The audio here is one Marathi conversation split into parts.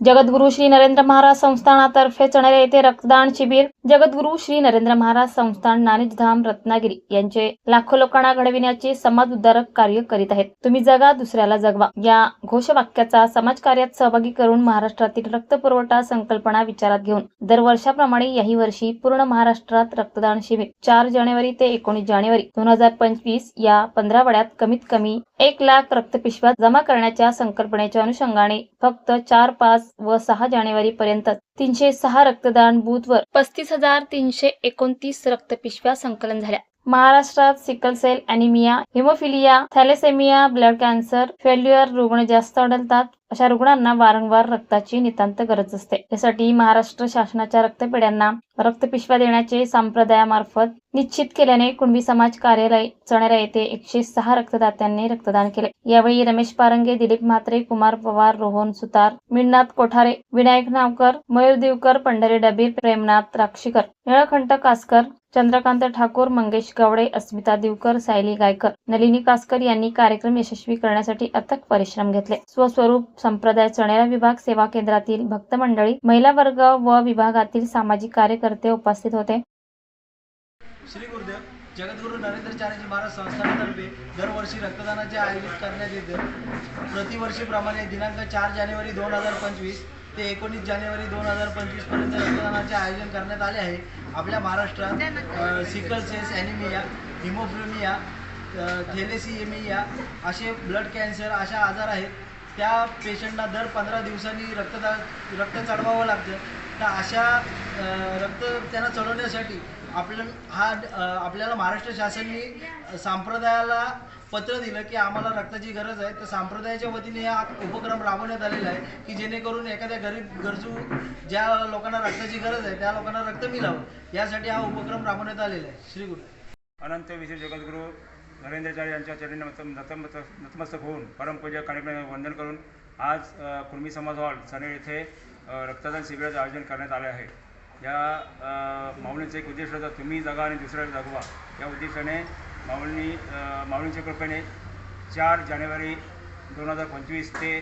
जगद्गुरु श्री नरेंद्र महाराज संस्थानातर्फे चणेरे येथे रक्तदान शिबिर जगद्गुरु श्री नरेंद्र महाराज संस्थान नाणेधाम रत्नागिरी यांचे लाखो लोकांना घडविण्याचे समाज उद्धारक कार्य करीत आहेत. तुम्ही जगा दुसऱ्याला जगवा. या घोषवाक्याचा समाज कार्यात सहभागी करून महाराष्ट्रातील रक्त पुरवठा संकल्पना विचारात घेऊन दरवर्षाप्रमाणे याही वर्षी पूर्ण महाराष्ट्रात रक्तदान शिबिर. चार जानेवारी ते एकोणीस जानेवारी दोन हजार पंचवीस या पंधरावड्यात कमीत कमी एक लाख रक्तपिशव्या जमा करण्याच्या संकल्पनेच्या अनुषंगाने फक्त चार पाच व सहा जानेवारी पर्यंत तीनशे सहा रक्तदान बूथवर पस्तीस हजार तीनशे एकोणतीस रक्तपिशव्या संकलन झाल्या. महाराष्ट्रात sickle cell anaemia haemophilia thalassaemia blood cancer failure रुग्ण जास्त आढळतात. अशा रुग्णांना वारंवार रक्ताची नितांत गरज असते. यासाठी महाराष्ट्र शासनाच्या रक्तपेढ्यांना रक्तपिशव्या देण्याचे संप्रदायामार्फत निश्चित केल्याने कुणबी समाज कार्यालय चणेरा येथे एकशे सहा रक्तदात्यांनी रक्तदान केले. यावेळी रमेश पारंगे दिलीप म्हात्रे कुमार पवार रोहन सुतार मिळनाथ कोठारे विनायक नावकर मयूर दिवकर पंढरी डबीर प्रेमनाथ राक्षीकर निळखंट कासकर चंद्रकांत ठाकूर मंगेश गवडे अस्मिता दिवकर सायली गायकर नलिनी कासकर यांनी कार्यक्रम यशस्वी करण्यासाठी अथक परिश्रम घेतले. स्वस्वरूप संप्रदाय चणेरा विभाग सेवा केंद्रातील भक्त मंडळी महिला वर्ग व विभागातील सामाजिक कार्यकर्ते उपस्थित होते. श्री गुरुदेव जगद्गुरू नरेंद्रचार्यजी महाराज संस्थानातर्फे दरवर्षी रक्तदानाचे आयोजित करण्यात येते. प्रतिवर्षीप्रमाणे दिनांक चार जानेवारी दोन हजार पंचवीस ते एकोणीस जानेवारी दोन हजार पंचवीसपर्यंत रक्तदानाचे आयोजन करण्यात आले आहे. आपल्या महाराष्ट्रात sickle cells anaemia haemophilia thalassaemia असे ब्लड कॅन्सर अशा आजार आहेत. त्या पेशंटना दर पंधरा दिवसांनी रक्तदा रक्त चढवावं लागतं. तर अशा रक्त त्यांना चढवण्यासाठी आपल्या हा आपल्याला महाराष्ट्र शासनाने संप्रदायाला पत्र दिलं की आम्हाला रक्ताची गरज आहे. तर संप्रदायाच्या वतीने हा उपक्रम राबवण्यात आलेला आहे की जेणेकरून एखाद्या गरीब गरजू ज्या लोकांना रक्ताची गरज आहे त्या लोकांना रक्त मिळावं. यासाठी हा उपक्रम राबवण्यात आलेला आहे. श्री गुरु. अनंत विशेष जगद्गुरू नरेंद्रचार्य यांच्या चरणी नतमस्त नतमस्तक नतमस्तक होऊन परमपूज्य कार्यक्रम वंदन करून आज कुर्मी समाज हॉल सनेर येथे रक्तदान शिबिराचे आयोजन करण्यात आले आहे. या अ, माऊलींचा एक उद्देश होता तुम्ही जगा आणि दुसऱ्याला जगवा. या उद्देशाने माऊलींनी माऊलींच्या कृपेने चार जानेवारी दोन हजार पंचवीस ते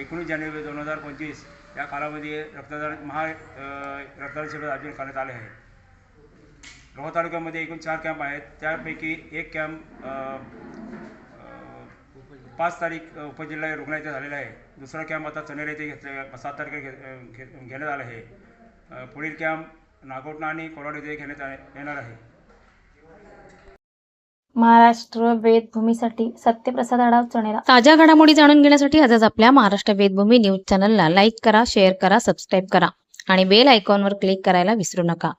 एकोणीस जानेवारी दोन हजार पंचवीस या कालामध्ये रक्तदान महा रक्तदान शिबिर आयोजन करण्यात आले आहे. रोहा तालुक्यामध्ये एकूण चार कॅम्प आहेत. त्यापैकी एक कॅम्प पाच तारीख उपजिल्हा रुग्णालयात झालेला आहे. दुसरा कॅम्प आता चनेर येथे घेतले सात तारखेला घे घेण्यात आला आहे. पुढील कॅम्प नागोटणा आणि कोराड येथे घेण्यात येणार आहे. महाराष्ट्र वेदभूमीसाठी सत्यप्रसाद आढाव चणेरा ताज्या घडामोडी जाणून घेण्यासाठी आजच आपल्या महाराष्ट्र वेदभूमी न्यूज चॅनलला लाईक करा शेअर करा सबस्क्राईब करा आणि बेल आयकॉनवर क्लिक करायला विसरू नका.